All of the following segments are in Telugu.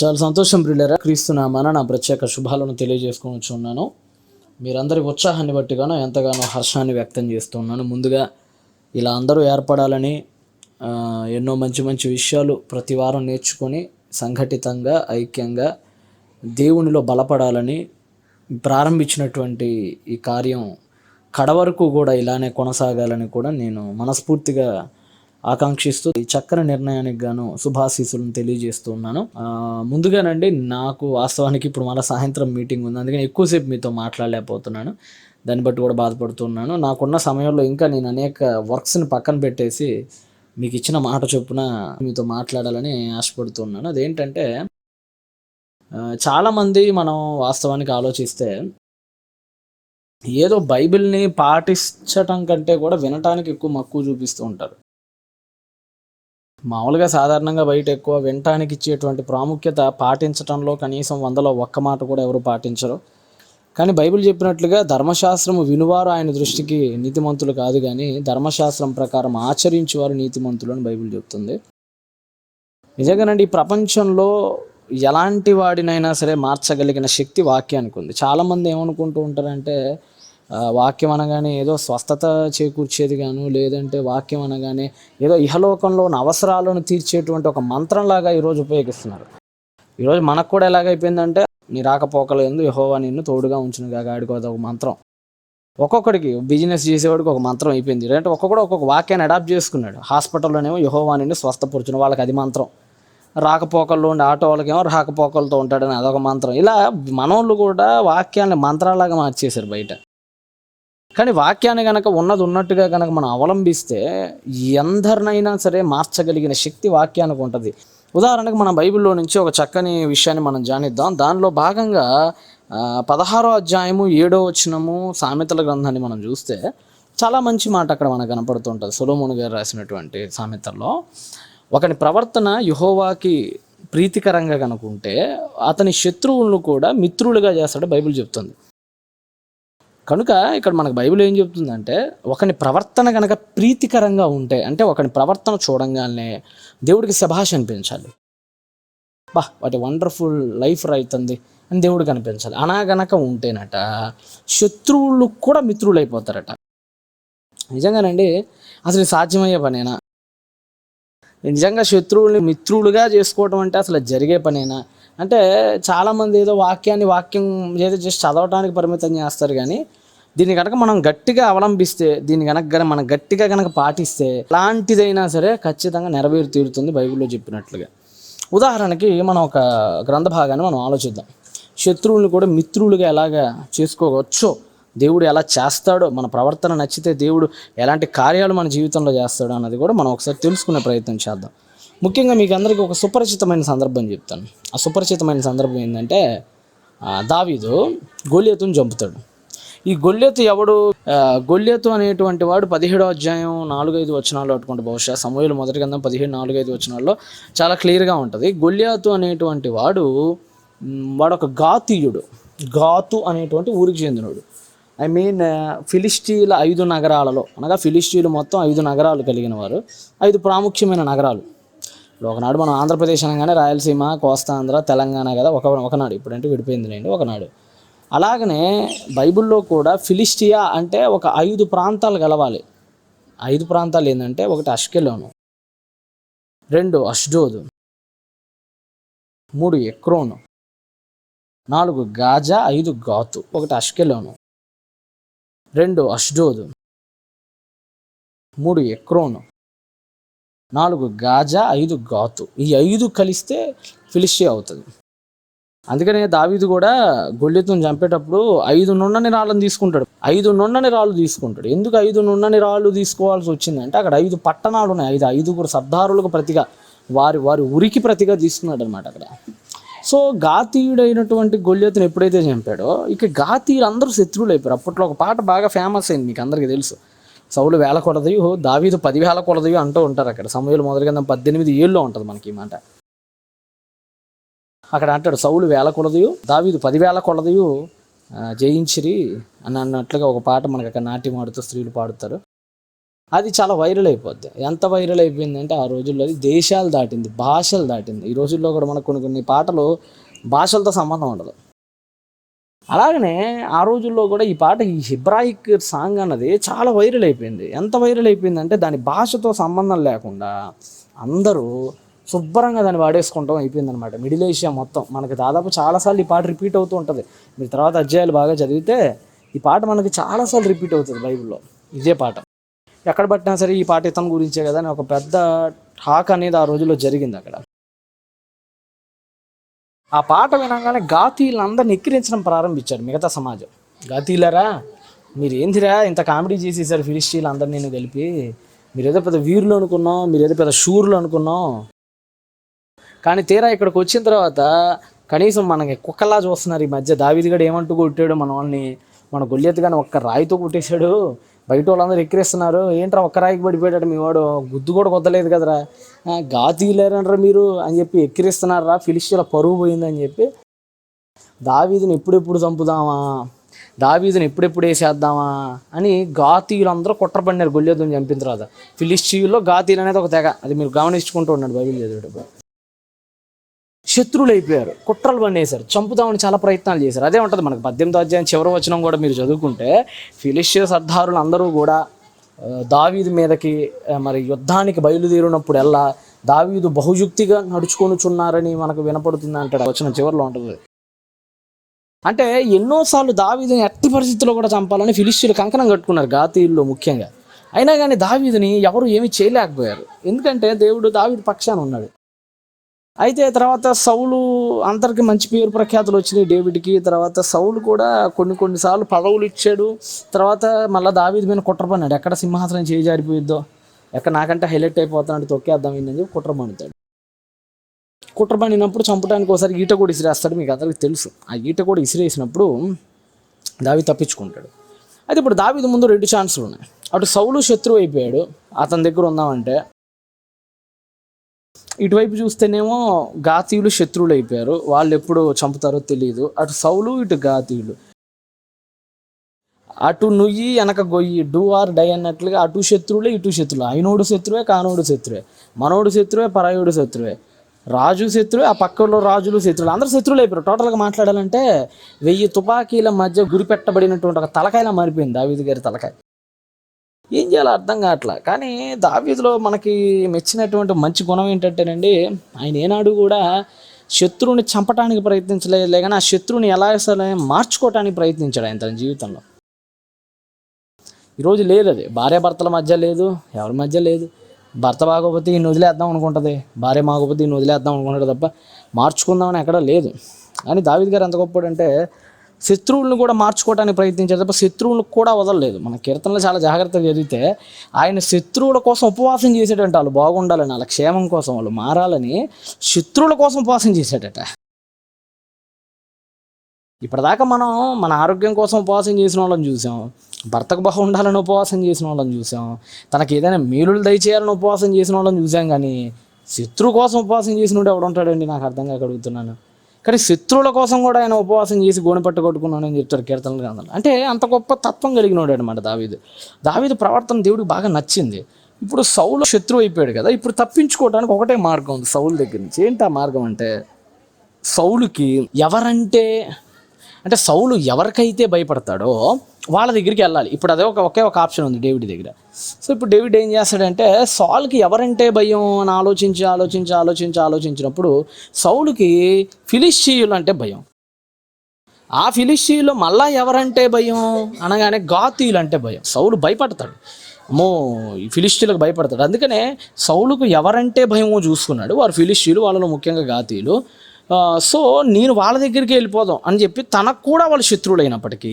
చాలా సంతోషం ప్రియులరా. క్రీస్తునామాన నా ప్రత్యేక శుభాలను తెలియజేసుకొని ఉన్నాను. మీరందరి ఉత్సాహాన్ని బట్టిగానో ఎంతగానో హర్షాన్ని వ్యక్తం చేస్తున్నాను ముందుగా ఇలా అందరూ ఏర్పడాలని ఎన్నో మంచి మంచి విషయాలు ప్రతి వారం నేర్చుకొని సంఘటితంగా ఐక్యంగా దేవునిలో బలపడాలని ప్రారంభించినటువంటి ఈ కార్యం కడవరకు కూడా ఇలానే కొనసాగాలని కూడా నేను మనస్ఫూర్తిగా ఆకాంక్షిస్తూ ఈ చక్కని నిర్ణయానికి గాను శుభాశీసులను తెలియజేస్తూ ఉన్నాను. ముందుగానండి నాకు వాస్తవానికి ఇప్పుడు మళ్ళీ సాయంత్రం మీటింగ్ ఉంది. అందుకని ఎక్కువసేపు మీతో మాట్లాడలేకపోతున్నాను. దాన్ని బట్టి కూడా బాధపడుతున్నాను నాకున్న సమయంలో ఇంకా నేను అనేక వర్క్స్ని పక్కన పెట్టేసి మీకు ఇచ్చిన మాట చొప్పున మీతో మాట్లాడాలని ఆశపడుతున్నాను అదేంటంటే చాలామంది మనం వాస్తవానికి ఆలోచిస్తే ఏదో బైబిల్ని పాటించటం కంటే కూడా వినటానికి ఎక్కువ మక్కువ చూపిస్తూ ఉంటారు. మామూలుగా సాధారణంగా బయట ఎక్కువ వినటానికి ఇచ్చేటువంటి ప్రాముఖ్యత పాటించటంలో కనీసం వందలో ఒక్క మాట కూడా ఎవరు పాటించరు. కానీ బైబిల్ చెప్పినట్లుగా ధర్మశాస్త్రము వినువారు ఆయన దృష్టికి నీతిమంతులు కాదు కానీ ధర్మశాస్త్రం ప్రకారం ఆచరించేవారు నీతిమంతులు అని బైబిల్ చెప్తుంది. నిజంగానండి ఈ ప్రపంచంలో ఎలాంటి వాడినైనా సరే మార్చగలిగిన శక్తి వాక్యానికి ఉంది. చాలామంది ఏమనుకుంటూ ఉంటారంటే వాక్యం అనగానే ఏదో స్వస్థత చేకూర్చేది గాను లేదంటే వాక్యం అనగానే ఏదో ఇహలోకంలో ఉన్న అవసరాలను తీర్చేటువంటి ఒక మంత్రంలాగా ఈరోజు ఉపయోగిస్తున్నారు. ఈరోజు మనకు కూడా ఎలాగైపోయిందంటే నీ రాకపోకలు ఎందు యహోవా నిన్ను తోడుగా ఉంచును కాగా ఒక మంత్రం. ఒక్కొక్కడికి బిజినెస్ చేసేవాడికి ఒక మంత్రం అయిపోయింది. అంటే ఒక్కొక్కడు ఒక్కొక్క వాక్యాన్ని అడాప్ట్ చేసుకున్నాడు. హాస్పిటల్లోనేమో యహోవా నిన్ను స్వస్థపరచును వాళ్ళకి అది మంత్రం. రాకపోకల్లో ఉండే ఆటో వాళ్ళకేమో రాకపోకలతో ఉంటాడని అదొక మంత్రం. ఇలా మనోళ్ళు కూడా వాక్యాన్ని మంత్రాలాగా మార్చేశారు బయట. కానీ వాక్యాన్ని కనుక ఉన్నది ఉన్నట్టుగా కనుక మనం అవలంబిస్తే ఎందరినైనా సరే మార్చగలిగిన శక్తి వాక్యానికి ఉంటుంది. ఉదాహరణకు మన బైబిల్లో నుంచి ఒక చక్కని విషయాన్ని మనం జానిద్దాం. దానిలో భాగంగా పదహారో అధ్యాయము ఏడో వచనము సామెతల గ్రంథాన్ని మనం చూస్తే చాలా మంచి మాట అక్కడ మనకు కనపడుతుంటుంది. సొలోమోను గారు రాసినటువంటి సామెతల్లో. ఒకని ప్రవర్తన యుహోవాకి ప్రీతికరంగా కనుకుంటే అతని శత్రువులను కూడా మిత్రులుగా చేస్తాడు బైబిల్ చెప్తుంది. కనుక ఇక్కడ మనకు బైబిల్ ఏం చెప్తుందంటే ఒకని ప్రవర్తన కనుక ప్రీతికరంగా ఉంటే అంటే ఒకని ప్రవర్తన చూడంగానే దేవుడికి శభాష్ అనిపించాలి. బా వాటి వండర్ఫుల్ లైఫ్ రైతుంది అని దేవుడికి అనిపించాలి. అనా గనక ఉంటేనట శత్రువులు కూడా మిత్రులు అయిపోతారట నిజంగానండి అసలు సాధ్యమయ్యే పనేనా? నిజంగా శత్రువుల్ని మిత్రులుగా చేసుకోవడం అంటే అసలు జరిగే పనేనా? అంటే చాలామంది ఏదో వాక్యాన్ని వాక్యం ఏదో జస్ట్ చదవడానికి పరిమితం చేస్తారు కానీ దీన్ని కనుక మనం గట్టిగా అవలంబిస్తే దీన్ని కనుక మనం గట్టిగా కనుక పాటిస్తే ఎలాంటిదైనా సరే ఖచ్చితంగా నెరవేరు తీరుతుంది బైబిల్లో చెప్పినట్లుగా. ఉదాహరణకి మనం ఒక గ్రంథ భాగాన్ని మనం ఆలోచిద్దాం. శత్రువులను కూడా మిత్రులుగా ఎలాగా చేసుకోవచ్చో దేవుడు ఎలా చేస్తాడో మన ప్రవర్తన నచ్చితే దేవుడు ఎలాంటి కార్యాలు మన జీవితంలో చేస్తాడో అన్నది కూడా మనం ఒకసారి తెలుసుకునే ప్రయత్నం చేద్దాం. ముఖ్యంగా మీకు అందరికీ ఒక సుపరిచితమైన సందర్భం చెప్తాను. ఆ సుపరిచితమైన సందర్భం ఏంటంటే దావీదు గొల్యతుని చంపుతాడు. ఈ గొల్యతు ఎవడు? ఆ, గొల్యతు అనేటువంటి వాడు పదిహేడో అధ్యాయం నాలుగైదు వచనాలు అట్టుకుంటే బహుశా సమూహలు మొదటి కింద పదిహేడు నాలుగైదు వచనాల్లో చాలా క్లియర్గా ఉంటుంది. గొల్యాతు అనేటువంటి వాడు వాడు ఒక గాతీయుడు. గాతు అనేటువంటి ఊరికి చెందినవాడు ఐ మీన్ ఫిలిస్టీల ఐదు నగరాలలో అనగా ఫిలిస్టీలు మొత్తం ఐదు నగరాలు కలిగిన వారు. ఐదు ప్రాముఖ్యమైన నగరాలు. ఒకనాడు మనం ఆంధ్రప్రదేశ్ అనగానే రాయలసీమ కోస్తాంధ్ర తెలంగాణ కదా ఒక ఒకనాడు. ఇప్పుడంటే విడిపోయింది లేండి ఒకనాడు. అలాగనే బైబిల్లో కూడా ఫిలిస్టియా అంటే ఒక ఐదు ప్రాంతాలు కలవాలి ఐదు ప్రాంతాలు ఏంటంటే ఒకటి అష్కెలోను రెండు అష్డోదు మూడు ఎక్రోను నాలుగు గాజా ఐదు గాతు ఒకటి అష్కెలోను రెండు అష్డోదు మూడు ఎక్రోను నాలుగు గాజా ఐదు గాతు. ఈ ఐదు కలిస్తే ఫిలిషియా అవుతుంది. అందుకనే దావీదు కూడా గొల్లెతుని చంపేటప్పుడు ఐదు నున్నని రాళ్ళని తీసుకుంటాడు. ఐదు నున్నని రాళ్ళు తీసుకుంటాడు. ఎందుకు ఐదు నున్నని రాళ్ళు తీసుకోవాల్సి వచ్చిందంటే అక్కడ ఐదు పట్టణాలు ఉన్నాయి. ఐదు ఐదుగురు సర్దారులకు ప్రతిగా వారి వారి ఉరికి ప్రతిగా తీసుకున్నాడు అనమాట అక్కడ. సో గాతీయుడైనటువంటి గొల్లెతుని ఎప్పుడైతే చంపాడో ఇక గాతీయులు అందరూ శత్రువులు అయిపోయారు అప్పట్లో ఒక పాట బాగా ఫేమస్ అయింది మీకు అందరికీ తెలుసు. సౌలు వేల కొలదయు దావీదు పదివేల కొలదయు అంటూ ఉంటారు అక్కడ. సమయంలో మొదలుగా పద్దెనిమిది ఏళ్ళు ఉంటుంది మనకి ఈ మాట. అక్కడ అంటాడు సౌలు వేల కొలదయు దావీదు పదివేల కొలదయు జయించిరి అని అన్నట్లుగా ఒక పాట మనకి అక్కడ నాట్యం ఆడుతూ స్త్రీలు పాడుతారు. అది చాలా వైరల్ అయిపోద్ది. ఎంత వైరల్ అయిపోయిందంటే ఆ రోజుల్లో అది దేశాలు దాటింది భాషలు దాటింది. ఈ రోజుల్లో కూడా మనకు కొన్ని కొన్ని పాటలు భాషలతో సంబంధం ఉండదు. అలాగనే ఆ రోజుల్లో కూడా ఈ పాట ఈ హిబ్రాయిక్ సాంగ్ అన్నది చాలా వైరల్ అయిపోయింది. ఎంత వైరల్ అయిపోయిందంటే దాని భాషతో సంబంధం లేకుండా అందరూ శుభ్రంగా దాన్ని వాడేసుకుంటాం అయిపోయింది అనమాట మిడిల్ ఏషియా మొత్తం మనకి దాదాపు చాలాసార్లు ఈ పాట రిపీట్ అవుతూ ఉంటుంది. మీరు తర్వాత అధ్యాయాలు బాగా చదివితే ఈ పాట మనకి చాలాసార్లు రిపీట్ అవుతుంది బైబిల్లో. ఇదే పాట. ఎక్కడ పట్టినా సరే ఈ పాట ఇతను గురించే కదా అని ఒక పెద్ద టాక్ అనేది ఆ రోజుల్లో జరిగింది అక్కడ. ఆ పాట వినగానే గాతీలందరిని ఎక్కిరించడం ప్రారంభించారు మిగతా సమాజం. గాతీలరా మీరు ఏందిరా ఇంత కామెడీ చేసేసారు ఫిలిస్టీలు అందరు నేను కలిపి? మీరు ఏదో పెద్ద వీరులు అనుకున్నాం మీరు ఏదో పెద్ద షూర్లు అనుకున్నాం. కానీ తీరా ఇక్కడికి వచ్చిన తర్వాత కనీసం మనకి కుక్కలా చూస్తున్నారు ఈ మధ్య. దావిదిగడు ఏమంటూ కొట్టాడు మన వాళ్ళని మన గొల్లెత్తు కానీ ఒక్క రాయితో కొట్టేశాడు. బయట వాళ్ళందరూ ఎక్కిరిస్తున్నారు. ఏంట్రా ఒక్క రాయికి పడిపోయాడు మీ వాడు గుద్దు కూడా కొద్దలేదు కదరా. ఆ, గాతీలేరంటారా మీరు? అని చెప్పి ఎక్కిరిస్తున్నారా ఫిలిషియల పరువు పోయిందని చెప్పి దావీదుని ఎప్పుడెప్పుడు చంపుదామా? దావీదుని ఎప్పుడెప్పుడు వేసేద్దామా? అని గాతీయులందరూ కుట్రపడినారు గొల్లెద్దుని చంపిన తర్వాత ఫిలిస్టీయుల్లో గాతీయులు అనేది ఒక తెగ. అది మీరు గమనించుకుంటూ ఉన్నాడు బైబిల్ చదివేటప్పుడు. శత్రువులు అయిపోయారు కుట్రలు పన్నేశారు చంపుదామని చాలా ప్రయత్నాలు చేశారు. అదే ఉంటుంది మనకు పద్దెనిమిది అధ్యాయం చివరి వచనం కూడా మీరు చదువుకుంటే ఫిలిషియస్ సర్దారులు అందరూ కూడా దావీదు మీదకి మరి యుద్ధానికి బయలుదేరినప్పుడు ఎలా దావీదు బహుయుక్తిగా నడుచుకొనుచున్నారని మనకు వినపడుతుంది అంటాడు. వచ్చిన చివరిలో ఉంటుంది. అంటే ఎన్నోసార్లు దావీదుని ఎట్టి పరిస్థితుల్లో కూడా చంపాలని ఫిలిస్టీలు కంకణం కట్టుకున్నారు గాతీయుల్లో ముఖ్యంగా. అయినా కానీ దావీదుని ఎవరు ఏమీ చేయలేకపోయారు. ఎందుకంటే దేవుడు దావీదు పక్షాన ఉన్నాడు. అయితే తర్వాత సౌలు అందరికి మంచి పేరు ప్రఖ్యాతులు వచ్చినాయి డేవిడ్కి. తర్వాత సౌలు కూడా కొన్ని కొన్నిసార్లు పదవులు ఇచ్చాడు. తర్వాత మళ్ళీ దావీది మీద కుట్ర పన్నాడు ఎక్కడ సింహాసనం చేయి జారిపోయిద్దో ఎక్కడ నాకంటే హైలైట్ అయిపోతాడు తొక్కేద్దాం ఏంటని చెప్పి కుట్ర పన్నుతాడు కుట్ర పన్నినప్పుడు చంపడానికి ఒకసారి ఈట కూడా ఇసిరేస్తాడు. మీకు అందరికి తెలుసు. ఆ ఈట కూడా ఇసిరేసినప్పుడు దావి తప్పించుకుంటాడు. అయితే ఇప్పుడు దావీది ముందు రెండు ఛాన్సులు ఉన్నాయి. అటు సౌలు శత్రువు అయిపోయాడు. అతని దగ్గర ఉందామంటే ఇటువైపు చూస్తేనేమో గాతీయులు శత్రువులు అయిపోయారు వాళ్ళు ఎప్పుడు చంపుతారో తెలియదు అటు సౌలు ఇటు గాతీయులు అటు నుయ్యి వెనక గొయ్యి డూ ఆర్ డై అన్నట్లుగా అటు శత్రువులే ఇటు శత్రువులు. అయినోడు శత్రువే కానోడు శత్రువే. మనోడు శత్రువే పరాయుడు శత్రువే. రాజు శత్రువే ఆ పక్కలో రాజులు శత్రువులు. అందరూ శత్రువులు అయిపోయారు. టోటల్గా మాట్లాడాలంటే వెయ్యి తుపాకీల మధ్య గురిపెట్టబడినటువంటి ఒక తలకాయలా మారిపోయింది దావిది గారి తలకాయ. ఏం చేయాలో అర్థం కావట్లా. కానీ దావీదులో మనకి మెచ్చినటువంటి మంచి గుణం ఏంటంటేనండి ఆయన ఏనాడు కూడా శత్రువుని చంపడానికి ప్రయత్నించలేదు కానీ ఆ శత్రువుని ఎలా సరే మార్చుకోవటానికి ప్రయత్నించాడు ఆయన తన జీవితంలో. ఈరోజు లేదు అది. భార్యాభర్తల మధ్య లేదు ఎవరి మధ్య లేదు. భర్త బాగోపోతే ఈయన వదిలేద్దాం అనుకుంటుంది. భార్య బాగోపోతే ఈయన వదిలేద్దాం అనుకుంటాడు తప్ప మార్చుకుందామని ఎక్కడ లేదు. కానీ దావిద్ గారు ఎంత గొప్పడంటే శత్రువులను కూడా మార్చుకోవడానికి ప్రయత్నించారు తప్ప శత్రువులకు కూడా వదలలేదు. మన కీర్తనలో చాలా జాగ్రత్తగా చదివితే ఆయన శత్రువుల కోసం ఉపవాసం చేసేటంటే వాళ్ళు. బాగుండాలని వాళ్ళ క్షేమం కోసం వాళ్ళు మారాలని శత్రువుల కోసం ఉపవాసం చేశాడట ఇప్పటిదాకా మనం మన ఆరోగ్యం కోసం ఉపవాసం చేసిన వాళ్ళని చూసాం. భర్తకు బాగుండాలని ఉపవాసం చేసిన వాళ్ళని చూసాం. తనకి ఏదైనా మేలులు దయచేయాలని ఉపవాసం చేసిన వాళ్ళని చూసాం కానీ శత్రువు కోసం ఉపవాసం చేసినోడు ఎవడు ఉంటాడండి? నాకు అర్థం కాక అడుగుతున్నాను. కానీ శత్రువుల కోసం కూడా ఆయన ఉపవాసం చేసి గోనె పట్టు కొట్టుకున్నాను అని చెప్తారు కీర్తనలు గ్రంథాలు. అంటే అంత గొప్ప తత్వం కలిగినోడు అనమాట దావీదు. దావీదు ప్రవర్తన దేవుడికి బాగా నచ్చింది. ఇప్పుడు సౌలు శత్రువు అయిపోయాడు కదా ఇప్పుడు తప్పించుకోవడానికి ఒకటే మార్గం ఉంది సౌలు దగ్గర నుంచి. ఏంటి ఆ మార్గం అంటే? సౌలుకి ఎవరంటే అంటే సౌలు ఎవరికైతే భయపడతాడో వాళ్ళ దగ్గరికి వెళ్ళాలి. ఇప్పుడు అదే ఒక ఒకే ఒక ఆప్షన్ ఉంది డేవిడ్ దగ్గర. సో ఇప్పుడు డేవిడ్ ఏం చేస్తాడంటే సౌల్కి ఎవరంటే భయం? అని ఆలోచించి ఆలోచించి ఆలోచించి ఆలోచించినప్పుడు సౌలుకి ఫిలిస్టీయులు అంటే భయం. ఆ ఫిలిస్టీయులు మళ్ళా ఎవరంటే భయం? అనగానే గాతీయులు అంటే భయం. సౌలు భయపడతాడు. అమ్మో ఈ ఫిలిస్టీలకు భయపడతాడు. అందుకనే సౌలుకు ఎవరంటే భయమో చూసుకున్నాడు. వారు ఫిలిస్టీలు వాళ్ళలో ముఖ్యంగా గాతీయులు. సో నేను వాళ్ళ దగ్గరికి వెళ్ళిపోదాం అని చెప్పి తనకు కూడా వాళ్ళు శత్రువులైనప్పటికీ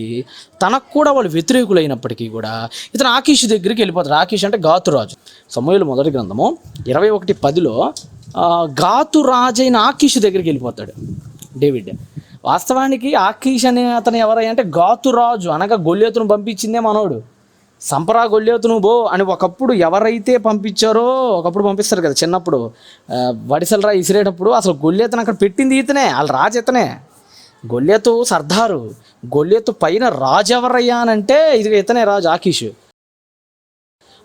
తనకు కూడా వాళ్ళు వ్యతిరేకులైనప్పటికీ కూడా ఇతను ఆకీష్ దగ్గరికి వెళ్ళిపోతాడు. ఆకీష్ అంటే గాతురాజు సమయంలో మొదటి గ్రంథము ఇరవై ఒకటి పదిలో గాతురాజు అయిన ఆకీష్ దగ్గరికి వెళ్ళిపోతాడు డేవిడ్. వాస్తవానికి ఆకీష్ అనే అతను ఎవరై అంటే గాతురాజు అనగా గొల్లేతును పంపించిందే మనోడు. సంపరా గొల్లేతును బో అని ఒకప్పుడు ఎవరైతే పంపించారో ఒకప్పుడు పంపిస్తారు కదా చిన్నప్పుడు వడిసలరా వడిసెలరా ఇసిరేటప్పుడు అసలు గొల్లేతను అక్కడ పెట్టింది ఇతనే వాళ్ళు రాజు ఇతనే. గొల్లేతు సర్దారు గొల్లేతు పైన రాజు ఎవరయ్యా అంటే ఇది ఇతనే రాజు ఆకీష్.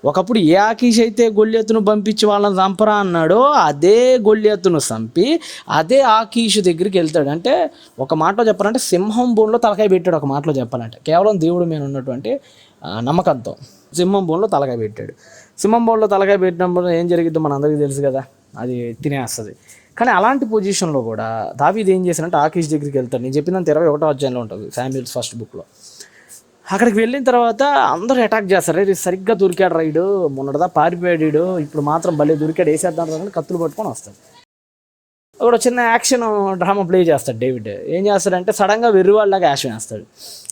ఒకప్పుడు ఏ ఆకీష్ అయితే గొల్లెత్తును పంపించి వాళ్ళని చంపరా అన్నాడో అదే గొల్లెత్తును చంపి అదే ఆకీష్ దగ్గరికి వెళ్తాడు. అంటే ఒక మాటలో చెప్పాలంటే సింహం బోన్లో తలకాయ పెట్టాడు ఒక మాటలో చెప్పాలంటే. కేవలం దేవుడు మీద ఉన్నటువంటి నమ్మకంతో. సింహం బోన్లో తలకాయ పెట్టాడు. సింహం బోన్లో తలకాయ పెట్టినప్పుడు ఏం జరిగిద్దో మన అందరికీ తెలుసు కదా అది తినేస్తుంది. కానీ అలాంటి పొజిషన్లో కూడా దావీది ఏం చేశానంటే ఆకీష్ దగ్గరికి వెళ్తాడు. నేను చెప్పినంత ఇరవై ఒకటో అధ్యాయంలో ఉంటుంది శామ్యుల్స్ ఫస్ట్ బుక్లో. అక్కడికి వెళ్ళిన తర్వాత అందరూ అటాక్ చేస్తారు. "రే, సరిగ్గా దొరికాడు రైడు మొన్నటిదా పారిపోయాడు ఇప్పుడు మాత్రం భలే దొరికాడు వేసేద్దాం కత్తులు పట్టుకొని వస్తాడు. ఒక చిన్న యాక్షన్ డ్రామా ప్లే చేస్తాడు డేవిడ్. ఏం చేస్తాడంటే సడన్గా వెర్రివాళ్ళలాగా యాక్షన్ వేస్తాడు.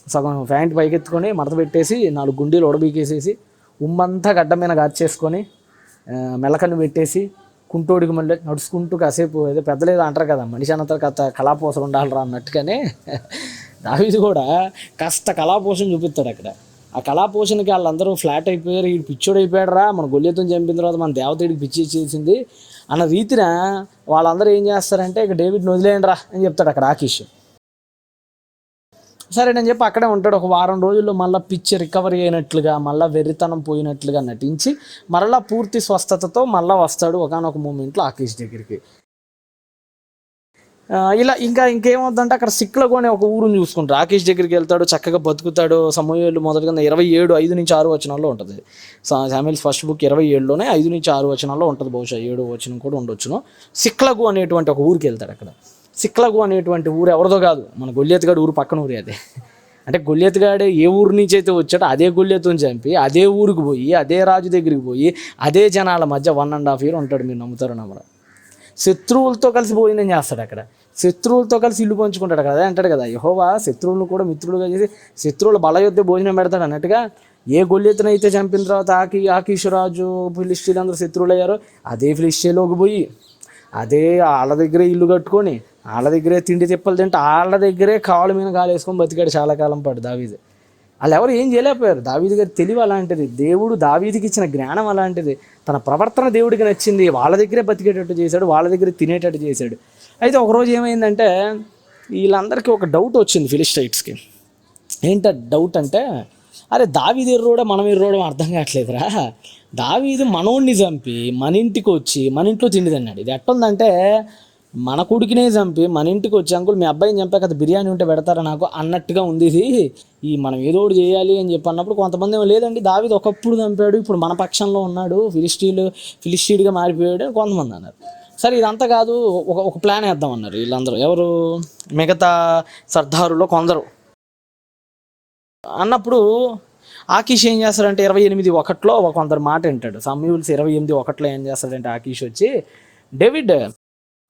సగం ప్యాంట్ పైకెత్తుకొని మడత పెట్టేసి నాలుగు గుండీలు ఉడబీకేసేసి ఉమ్మంతా గడ్డ మీద గార్చేసుకొని ఆ, మెలకన్ను పెట్టేసి కుంటోడికి మళ్ళీ నడుచుకుంటూ కాసేపు ఏదో పెద్దలేదో అంటారు కదా మనిషి అన్నంత కథ కళాపోసలు ఉండాలిరా అన్నట్టుగానే. దావీది కూడా కాస్త కళాపోషణ చూపిస్తాడు అక్కడ. ఆ కళాపోషణకి వాళ్ళందరూ ఫ్లాట్ అయిపోయారు ఈ పిచ్చోడు అయిపోయాడరా మన గొల్లెత్తం చంపిన తర్వాత మన దేవతడికి పిచ్చి ఇచ్చేసింది అన్న రీతిన వాళ్ళందరూ ఏం చేస్తారంటే ఇక డేవిడ్ని వదిలేయండి రా అని చెప్తాడు అక్కడ ఆకిష్ సరే నేను చెప్పి అక్కడే ఉంటాడు. ఒక వారం రోజుల్లో మళ్ళీ పిచ్చి రికవరీ అయినట్లుగా మళ్ళీ వెర్రితనం పోయినట్లుగా నటించి మరలా పూర్తి స్వస్థతతో మళ్ళీ వస్తాడు ఒకనొక మూమెంట్లో ఆకేష్ దగ్గరికి. ఇలా ఇంకా ఇంకేమవుతుందంటే అక్కడ సిక్లగో ఒక ఊరుని చూసుకుంటారు. రాకేష్ దగ్గరికి వెళ్తాడు చక్కగా బతుకుతాడు. సమూహలు మొదటిగా ఇరవై ఏడు ఐదు నుంచి ఆరు వచనాల్లో ఉంటుంది. శామిల్స్ ఫస్ట్ బుక్ ఇరవై ఏడులోనే ఐదు నుంచి ఆరు వచనాల్లో ఉంటుంది. బహుశా ఏడు వచనం కూడా ఉండొచ్చును. సిక్లగు అనేటువంటి ఒక ఊరికి వెళ్తాడు అక్కడ. సిక్లగు అనేటువంటి ఊరు ఎవరిదో కాదు. మన గొల్లియత్గాడు ఊరు పక్కన ఊరి అదే. అంటే గొల్లియత్గాడు ఏ ఊరు నుంచి అయితే వచ్చాడో అదే గొల్లియత్తుని చంపి అదే ఊరికి పోయి అదే రాజు దగ్గరికి పోయి అదే జనాల మధ్య వన్ అండ్ హాఫ్ ఇయర్ ఉంటాడు మీరు నమ్ముతారు నమ్మరు? శత్రువులతో కలిసి భోజనం చేస్తాడు అక్కడ. శత్రువులతో కలిసి ఇల్లు పంచుకుంటాడు అక్కడ. అదే అంటాడు కదా యహోవా శత్రువులను కూడా మిత్రులుగా చేసి శత్రువుల బలయుద్ధ భోజనం పెడతాడు అన్నట్టుగా ఏ గొల్లెత్తున అయితే చంపిన తర్వాత ఆకి ఆకీషరాజు ఫిలిస్టీలు అందరూ శత్రువులు అయ్యారో అదే ఫిలిస్టీలోకి పోయి అదే వాళ్ళ దగ్గరే ఇల్లు కట్టుకొని వాళ్ళ దగ్గరే తిండి తిప్పలు తింటే వాళ్ళ దగ్గరే కాళ్ళ మీద కాలు వేసుకొని బతికాడు చాలా కాలం పాటు దావీదు. వాళ్ళు ఎవరు ఏం చేయలేకపోయారు. దావీది గారి తెలివి అలాంటిది. దేవుడు దావీదికి ఇచ్చిన జ్ఞానం అలాంటిది. తన ప్రవర్తన దేవుడికి నచ్చింది. వాళ్ళ దగ్గరే బతికేటట్టు చేశాడు. వాళ్ళ దగ్గర తినేటట్టు చేశాడు. అయితే ఒకరోజు ఏమైందంటే వీళ్ళందరికీ ఒక డౌట్ వచ్చింది ఫిలిస్టైట్స్కి ఏంట డౌట్ అంటే అరే దావీది ఎర్రోడా మనం ఎర్రోడం అర్థం కావట్లేదురా. దావీది మనోడిని చంపి మన ఇంటికి వచ్చి మన ఇంట్లో తిండి తిన్నాడు. ఇది ఎట్టుందంటే మన కొడుకునే చంపి మన ఇంటికి వచ్చి అంకుల్ మీ అబ్బాయిని చంపే కదా బిర్యానీ ఉంటే పెడతారా నాకు అన్నట్టుగా ఉంది ఇది ఈ మనం ఏదో ఒకటి చేయాలి అని చెప్పి అన్నప్పుడు కొంతమంది ఏమో లేదండి దావిది ఒకప్పుడు చంపాడు ఇప్పుడు మన పక్షంలో ఉన్నాడు ఫిలిస్టీలు ఫిలిస్టీడ్గా మారిపోయాడు అని కొంతమంది అన్నారు. సరే ఇదంతా కాదు ఒక ఒక ప్లాన్ వేద్దాం అన్నారు వీళ్ళందరూ. ఎవరు? మిగతా సర్దారులో కొందరు. అన్నప్పుడు ఆకీష్ ఏం చేస్తాడంటే ఇరవై ఎనిమిది ఒకటిలో ఒక కొందరు మాట వింటాడు. సమయూల్స్ ఇరవై ఎనిమిది ఒకటిలో ఏం చేస్తాడంటే ఆకీష్ వచ్చి డేవిడ్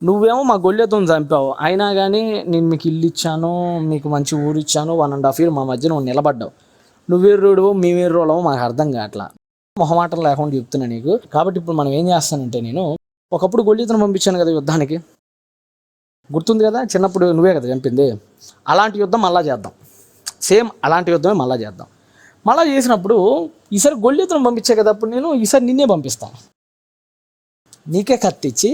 నువ్వేమో మా గొల్లెతో చంపావు. అయినా కానీ నేను మీకు ఇల్లు ఇచ్చాను మీకు మంచి ఊరు ఇచ్చాను వన్ అండ్ హాఫ్ ఇయర్ మా మధ్య నువ్వు నిలబడ్డావు. నువ్వేరుడు మేమేరుడవు మాకు అర్థం కావట్లా. మొహమాటం లేకుండా చెప్తున్నా నీకు. కాబట్టి ఇప్పుడు మనం ఏం చేస్తానంటే నేను ఒకప్పుడు గొల్లితను పంపించాను కదా యుద్ధానికి. గుర్తుంది కదా చిన్నప్పుడు నువ్వే కదా చంపింది. అలాంటి యుద్ధం మళ్ళా చేద్దాం. సేమ్ అలాంటి యుద్ధమే మళ్ళా చేద్దాం. మళ్ళా చేసినప్పుడు ఈసారి గొల్లితను పంపించే కదా అప్పుడు నేను ఈసారి నిన్నే పంపిస్తాను. నీకే కత్తిచ్చి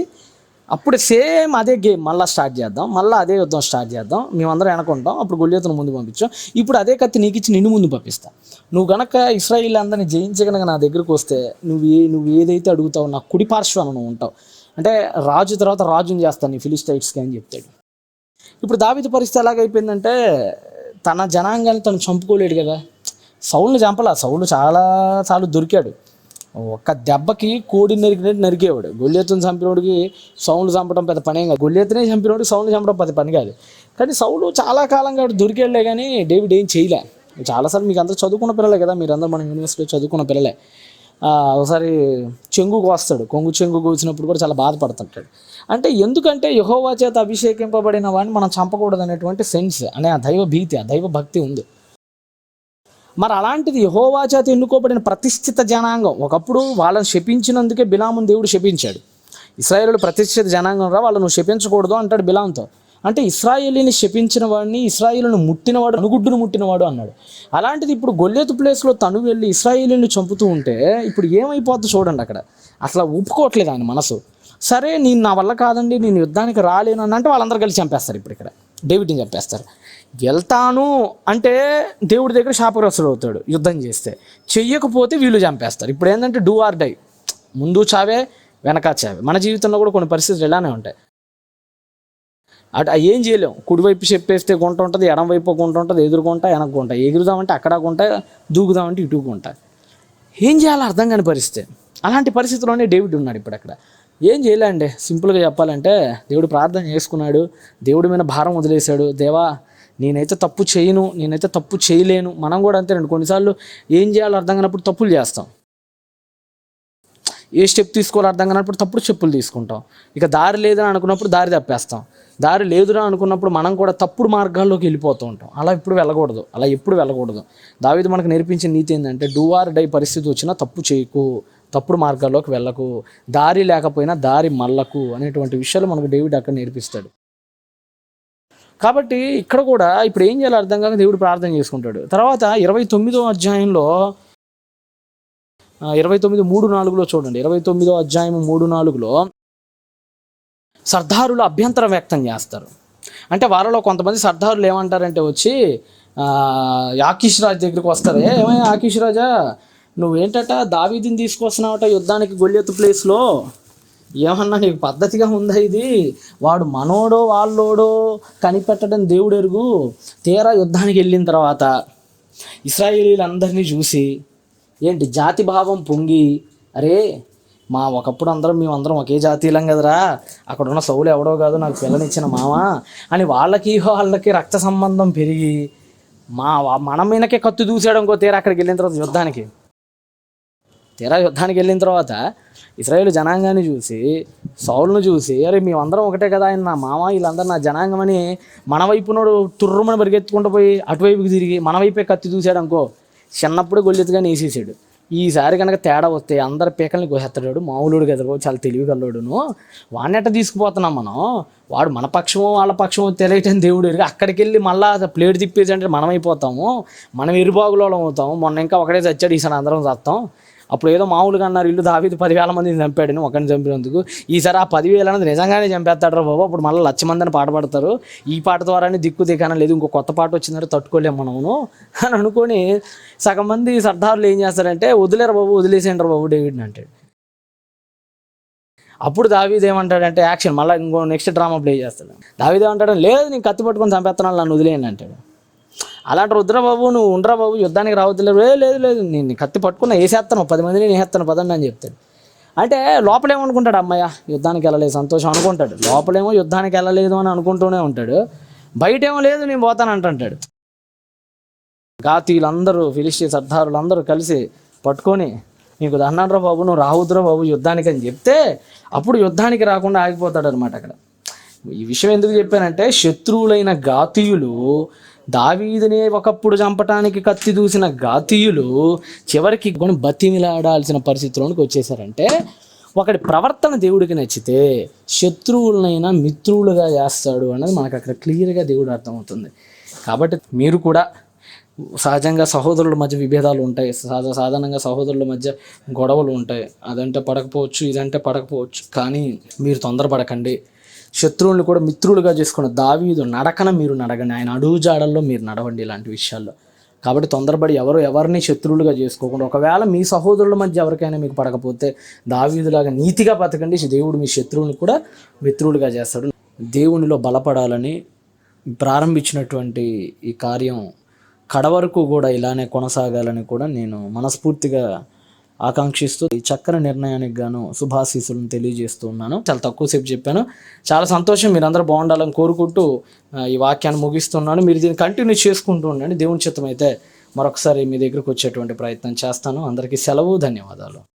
అప్పుడు సేమ్ అదే గేమ్ మళ్ళీ స్టార్ట్ చేద్దాం మళ్ళీ అదే యుద్ధం స్టార్ట్ చేద్దాం మేమందరం వెనకుంటాం అప్పుడు గొల్లియతను ముందు పంపించాం. ఇప్పుడు అదే కత్తి నీకు ఇచ్చి నిన్ను ముందు పంపిస్తా. నువ్వు గనక ఇస్రాయిల్ అందరిని జయించగనక నా దగ్గరకు వస్తే నువ్వు ఏ నువ్వు ఏదైతే అడుగుతావో నా కుడి పార్శ్వాన నువ్వు ఉంటావు. అంటే రాజు తర్వాత రాజుని చేస్తాను నీ ఫిలిస్టైట్స్కి అని చెప్తాడు. ఇప్పుడు దావిత పరిస్థితి ఎలాగైపోయిందంటే తన జనాంగాన్ని తను చంపుకోలేడు కదా. సౌల్ని చంపలా సౌలు చాలా సార్లు దొరికాడు. ఒక్క దెబ్బకి కోడి నరికినట్టు నరికేవాడు. గొల్లెత్తుని చంపినోడికి సౌండ్లు చంపడం పెద్ద పనేం కాదు. గొల్లెత్తునే చంపినోడికి సౌండ్లు చంపడం పెద్ద పని కాదు. కానీ సౌలు చాలా కాలంగా వాడు దొరికేళ్ళే కానీ డేవిడ్ ఏం చేయలే. చాలాసార్లు మీకు అందరూ చదువుకున్న పిల్లలే కదా మీరందరూ మన యూనివర్సిటీలో చదువుకున్న పిల్లలే. ఒకసారి చెంగు కోస్తాడు. కొంగు చెంగు కోసినప్పుడు కూడా చాలా బాధపడుతుంటాడు. అంటే ఎందుకంటే యహోవా చేత అభిషేకింపబడిన వాడిని మనం చంపకూడదు అనేటువంటి సెన్స్ అనే ఆ దైవ భీతి ఆ దైవ భక్తి ఉంది. మరి అలాంటిది యహోవా చేత ఎన్నుకోబడిన ప్రతిష్ఠిత జనాంగం. ఒకప్పుడు వాళ్ళని శపించినందుకే బిలామును దేవుడు శపించాడు. ఇస్రాయేలు ప్రతిష్ఠిత జనాంగం రా వాళ్ళను శపించకూడదు అంటాడు బిలాంతో అంటే ఇస్రాయేలీని శపించిన వాడిని ఇస్రాయేలును ముట్టినవాడు అనుగుడ్డును ముట్టినవాడు అన్నాడు. అలాంటిది ఇప్పుడు గొల్లెతు ప్లేస్లో తను వెళ్ళి ఇస్రాయేలీని చంపుతూ ఉంటే ఇప్పుడు ఏమైపోద్ది చూడండి అక్కడ. అసలు ఒప్పుకోవట్లేదు ఆయన మనసు. సరే నేను నా వల్ల కాదండి నేను యుద్ధానికి రాలేను అని అంటే వాళ్ళందరూ కలిసి చంపేస్తారు ఇప్పుడు ఇక్కడ. డేవిడ్ని చంపేస్తారు. వెళ్తాను అంటే దేవుడి దగ్గర శాపగ్రస్తుడు అవుతాడు యుద్ధం చేస్తే. చెయ్యకపోతే వీళ్ళు చంపేస్తారు. ఇప్పుడు ఏంటంటే డూ ఆర్ డై ముందు చావే వెనక చావే. మన జీవితంలో కూడా కొన్ని పరిస్థితులు ఇలానే ఉంటాయి. అటు అవి ఏం చేయలేం. కుడివైపు చెప్పేస్తే గుంట ఉంటుంది ఎడం వైపు గుంట ఉంటుంది ఎదురుకుంటా వెనక ఎగురుదామంటే అక్కడ గుంట దూకుదామంటే ఇటు గుంట. ఏం చేయాలో అర్థం కాని పరిస్థితి. అలాంటి పరిస్థితిలోనే డేవిడ్ ఉన్నాడు ఇప్పుడు అక్కడ ఏం చేయలేండి. సింపుల్గా చెప్పాలంటే దేవుడు ప్రార్థన చేసుకున్నాడు. దేవుడి మీద భారం వదిలేశాడు. దేవా నేనైతే తప్పు చేయను నేనైతే తప్పు చేయలేను. మనం కూడా అంతేనండి కొన్నిసార్లు ఏం చేయాలో అర్థం కానప్పుడు తప్పులు చేస్తాం. ఏ స్టెప్ తీసుకోవాలో అర్థం కానప్పుడు తప్పుడు చెప్పులు తీసుకుంటాం. ఇక దారి లేదని అనుకున్నప్పుడు దారి తప్పేస్తాం. దారి లేదురా అనుకున్నప్పుడు మనం కూడా తప్పుడు మార్గాల్లోకి వెళ్ళిపోతూ ఉంటాం. అలా ఇప్పుడు వెళ్ళకూడదు. అలా ఎప్పుడు వెళ్ళకూడదు. దావిది మనకు నేర్పించిన నీతి ఏంటంటే డూ ఆర్ డై పరిస్థితి వచ్చినా తప్పు చేయకు. తప్పుడు మార్గాల్లోకి వెళ్ళకు. దారి లేకపోయినా దారి మళ్ళకు. అనేటువంటి విషయాలు మనకు డేవిడ్ అక్కడ నేర్పిస్తాడు. కాబట్టి ఇక్కడ కూడా ఇప్పుడు ఏం చేయాలో అర్థం కాక దేవుడు ప్రార్థన చేసుకుంటాడు. తర్వాత ఇరవై తొమ్మిదో అధ్యాయంలో ఇరవై తొమ్మిది మూడు నాలుగులో చూడండి. ఇరవై తొమ్మిదో అధ్యాయం మూడు నాలుగులో సర్దారులు అభ్యంతరం వ్యక్తం చేస్తారు. అంటే వారిలో కొంతమంది సర్దారులు ఏమంటారంటే వచ్చి ఆకీష్ రాజ్ దగ్గరికి వస్తారు ఏమైనా ఆకీష్ రాజా నువ్వేంటట దావీదిని తీసుకొస్తున్నావట యుద్ధానికి గొల్లెత్తు ప్లేస్లో ఏమన్నా నీకు పద్ధతిగా ఉందా ఇది? వాడు మనోడో వాళ్ళోడో కనిపెట్టడం దేవుడు ఎరుగు తీరా యుద్ధానికి వెళ్ళిన తర్వాత ఇస్రాయేలీలందరినీ చూసి ఏంటి జాతి భావం పొంగి అరే మా ఒకప్పుడు అందరం మేమందరం ఒకే జాతీయులం కదరా అక్కడ ఉన్న సౌలు ఎవడో కాదు నాకు పిల్లనిచ్చిన మామ అని వాళ్ళకి వాళ్ళకి రక్త సంబంధం పెరిగి మా మన మీనకే కత్తి దూసాడు ఇంకో తీరా అక్కడికి వెళ్ళిన తర్వాత యుద్ధానికి. తీరా యుద్ధానికి వెళ్ళిన తర్వాత ఇస్రాయేల్ జనాంగాన్ని చూసి సౌల్ను చూసి అరే మేమందరం ఒకటే కదా ఆయన నా మామ వీళ్ళందరూ నా జనాంగం అని మన వైపునోడు తుర్రుమని పరిగెత్తుకుంటూ పోయి అటువైపుకి తిరిగి మన వైపే కత్తి చూశాడు అనుకో చిన్నప్పుడు గొల్లెత్తుగా వేసేసాడు ఈసారి కనుక తేడా వస్తే అందరి పీకల్ని కోసేస్తాడు మామూలుడు కదా చాలా తెలివి కల్లోడును వాడిని ఎట్ట తీసుకుపోతున్నాం మనం? వాడు మన పక్షమో వాళ్ళ పక్షమో తెలియటం దేవుడు ఎరుగు. అక్కడికి వెళ్ళి మళ్ళీ ప్లేట్ తిప్పేసి అంటే మనం అయిపోతాము మనం ఎరుబాగులోలం అవుతాము. మొన్న ఇంకా ఒకటే చచ్చాడు ఈసారి అందరం చస్తాం. అప్పుడు ఏదో మామూలుగా అన్నారు ఇల్లు దావీదు పదివేల మందిని చంపాడు ఒకరిని చంపినందుకు. ఈసారి ఆ పదివేల అనేది నిజంగానే చంపేస్తాడు రా బాబు. అప్పుడు మళ్ళీ లక్ష మందిని పాట పాడతారు. ఈ పాట ద్వారానే దిక్కు దిగాన లేదు. ఇంకో కొత్త పాట వచ్చిందంటే తట్టుకోలేము మనము అని అనుకొని సగం మంది సర్దారులు ఏం చేస్తారంటే వదిలేరు బాబు వదిలేసేయండి బాబు డేవిడ్ని అంటాడు. అప్పుడు దావీద్ ఏమంటాడంటే యాక్షన్ మళ్ళీ ఇంకో నెక్స్ట్ డ్రామా ప్లే చేస్తాడు. దావీద్ ఏమంటాడు లేదు నేను కత్తి పట్టుకొని చంపేస్తున్నాను నన్ను వదిలేయండి అంటాడు. అలాంటి రుద్రబాబు నువ్వు ఉండరా బాబు యుద్ధానికి రావద్దులేదు లేదు లేదు నేను కత్తి పట్టుకున్నా వేసేస్తాను. పది మందిని నేను వేస్తాను పదండి అని చెప్తాడు. అంటే లోపలేమనుకుంటాడు అమ్మయ్య యుద్ధానికి వెళ్ళలేదు సంతోషం అనుకుంటాడు. లోపలేమో యుద్ధానికి వెళ్ళలేదు అని అనుకుంటూనే ఉంటాడు. బయటేమో లేదు నేను పోతాను అంటుంటాడు. గాతీలందరూ ఫిలిస్టీ సర్దారులు అందరూ కలిసి పట్టుకొని నీకు దన్నాడ్రా బాబు నువ్వు రావుద్రా బాబు యుద్ధానికి అని చెప్తే అప్పుడు యుద్ధానికి రాకుండా ఆగిపోతాడు అనమాట అక్కడ. ఈ విషయం ఎందుకు చెప్పానంటే శత్రువులైన గాతీయులు దావీదునే ఒకప్పుడు చంపటానికి కత్తి దూసిన గాతీయులు చివరికి కొని బతిమిలాడాల్సిన పరిస్థితిలోనికి వచ్చేసారంటే ఒకటి ప్రవర్తన దేవుడికి నచ్చితే శత్రువులనైనా మిత్రువులుగా చేస్తాడు అన్నది మనకు అక్కడ క్లియర్గా దేవుడు అర్థమవుతుంది. కాబట్టి మీరు కూడా సహజంగా సహోదరుల మధ్య విభేదాలు ఉంటాయి. సహజ సాధారణంగా సహోదరుల మధ్య గొడవలు ఉంటాయి. అదంటే పడకపోవచ్చు ఇదంటే పడకపోవచ్చు. కానీ మీరు తొందరపడకండి. శత్రువులను కూడా మిత్రులుగా చేసుకున్న దావీదు నడకన మీరు నడగండి. ఆయన అడుగు జాడల్లో మీరు నడవండి ఇలాంటి విషయాల్లో. కాబట్టి తొందరపడి ఎవరు ఎవరిని శత్రువులుగా చేసుకోకుండా ఒకవేళ మీ సహోదరుల మధ్య ఎవరికైనా మీకు పడకపోతే దావీదులాగా నీతిగా బతకండి. దేవుడు మీ శత్రువుని కూడా మిత్రులుగా చేస్తాడు. దేవునిలో బలపడాలని ప్రారంభించినటువంటి ఈ కార్యం కడవరకు కూడా ఇలానే కొనసాగాలని కూడా నేను మనస్ఫూర్తిగా ఆకాంక్షిస్తూ ఈ చక్కని నిర్ణయానికి గాను శుభాశీసులను తెలియజేస్తూ ఉన్నాను. చాలా తక్కువ సేపు చెప్పాను. చాలా సంతోషం. మీరందరూ బాగుండాలని కోరుకుంటూ ఈ వాక్యాన్ని ముగిస్తున్నాను. మీరు దీన్ని కంటిన్యూ చేసుకుంటూ ఉండండి. దేవుని చిత్తం అయితే మరొకసారి మీ దగ్గరకు వచ్చేటువంటి ప్రయత్నం చేస్తాను. అందరికీ సెలవు. ధన్యవాదాలు.